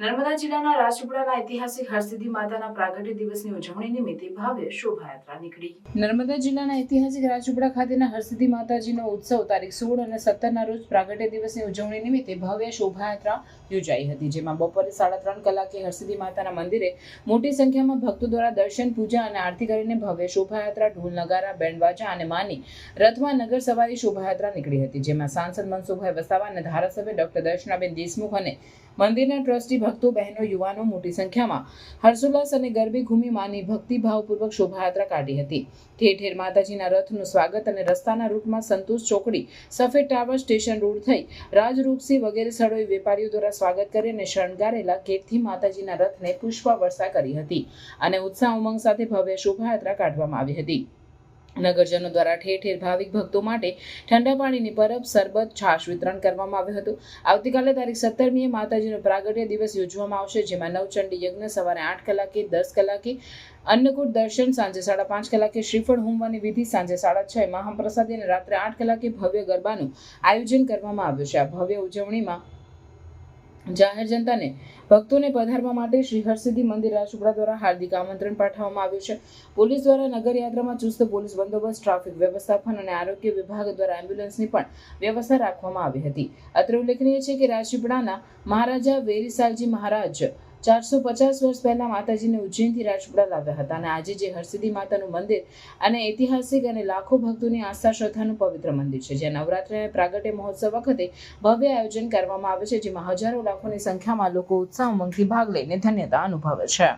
નર્મદા જિલ્લાના રાજપીપળાના ઐતિહાસિક હરસિદ્ધિ માતાના પ્રાગટ્ય દિવસની ઉજવણી નિમિત્તે ભવ્ય શોભાયાત્રા નીકળી. નર્મદા જિલ્લાના ઐતિહાસિક રાજપીપળા ખાતેના હરસિદ્ધિ માતાજીનો ઉત્સવ તારીખ સોળ અને સત્તરના રોજ પ્રાગટ્ય દિવસની ઉજવણી નિમિત્તે ભવ્ય શોભાયાત્રા યોજાઈ હતી, જેમાં બપોરે સાડા ત્રણ કલાકે હરસિદ્ધિ માતાના મંદિરે મોટી સંખ્યામાં ભક્તો દ્વારા દર્શન, પૂજા અને આરતી કરીને ભવ્ય શોભાયાત્રા, ઢોલ નગારા બેન્ડવાજા અને માની રથમાં નગર સવારી શોભાયાત્રા નીકળી હતી, જેમાં સાંસદ મનસુખભાઈ વસાવા અને ધારાસભ્ય ડોક્ટર દર્શનાબેન દેશમુખ અને મંદિરના ટ્રસ્ટી ભક્તો, બહેનો, યુવાનો મોટી સંખ્યામાં હર્ષોલ્લાસ અને ગરબી ઘૂમી માની ભક્તિભાવપૂર્વક શોભાયાત્રા કાઢી હતી. ઠેર ઠેર માતાજીના રથનું સ્વાગત અને રસ્તાના રૂટમાં સંતોષ ચોકડી, સફેદ ટાવર સ્ટેશન રોડ થઈ રાજરૂપસી વગેરે સ્થળોએ વેપારીઓ દ્વારા સ્વાગત કરી અને શણગારેલા કેકથી માતાજીના રથને પુષ્પવર્ષા કરી હતી અને ઉત્સાહ ઉમંગ સાથે ભવ્ય શોભાયાત્રા કાઢવામાં આવી હતી. નગરજનો દ્વારા ઠેર ઠેર ભાવિક ભક્તો માટે ઠંડા પાણીની પરબ સરબત છાશ વિતરણ કરવામાં આવ્યું હતું. આવતીકાલે તારીખ સત્તરમીએ માતાજીનો પ્રાગટ્ય દિવસ યોજવામાં આવશે, જેમાં નવચંડી યજ્ઞ સવારે આઠ કલાકે, દસ કલાકે, અન્નકૂટ દર્શન સાંજે સાડા પાંચ કલાકે, શ્રીફળ હોમવાની વિધિ સાંજે સાડા છ, મહાપ્રસાદી અને રાત્રે આઠ કલાકે ભવ્ય ગરબાનું આયોજન કરવામાં આવ્યું છે. આ ભવ્ય ઉજવણીમાં જાહેર જનતાને ભક્તોને પધારવા માટે શ્રી હરસિદ્ધિ મંદિર રાજપુરા દ્વારા હાર્દિક આમંત્રણ પાઠવવામાં આવ્યું છે. પોલીસ દ્વારા નગરયાત્રામાં ચુસ્ત પોલીસ બંદોબસ્ત, ટ્રાફિક વ્યવસ્થાપન અને આરોગ્ય વિભાગ દ્વારા એમ્બ્યુલન્સની પણ વ્યવસ્થા રાખવામાં આવી હતી. અત્રે ઉલ્લેખનીય છે કે રાજપીપળાના મહારાજા વેરીસાલજી મહારાજ ચારસો પચાસ વર્ષ પહેલાં માતાજીને ઉજ્જૈનથી રાજપુરા લાવ્યા હતા અને આજે જે હરસિદ્ધિ માતાનું મંદિર અને ઐતિહાસિક અને લાખો ભક્તોની આસ્થા શ્રદ્ધાનું પવિત્ર મંદિર છે, જ્યાં નવરાત્રિ અને પ્રાગટ્ય મહોત્સવ વખતે ભવ્ય આયોજન કરવામાં આવે છે, જેમાં હજારો લાખોની સંખ્યામાં લોકો ઉત્સાહ ઉમંગથી ભાગ લઈને ધન્યતા અનુભવે છે.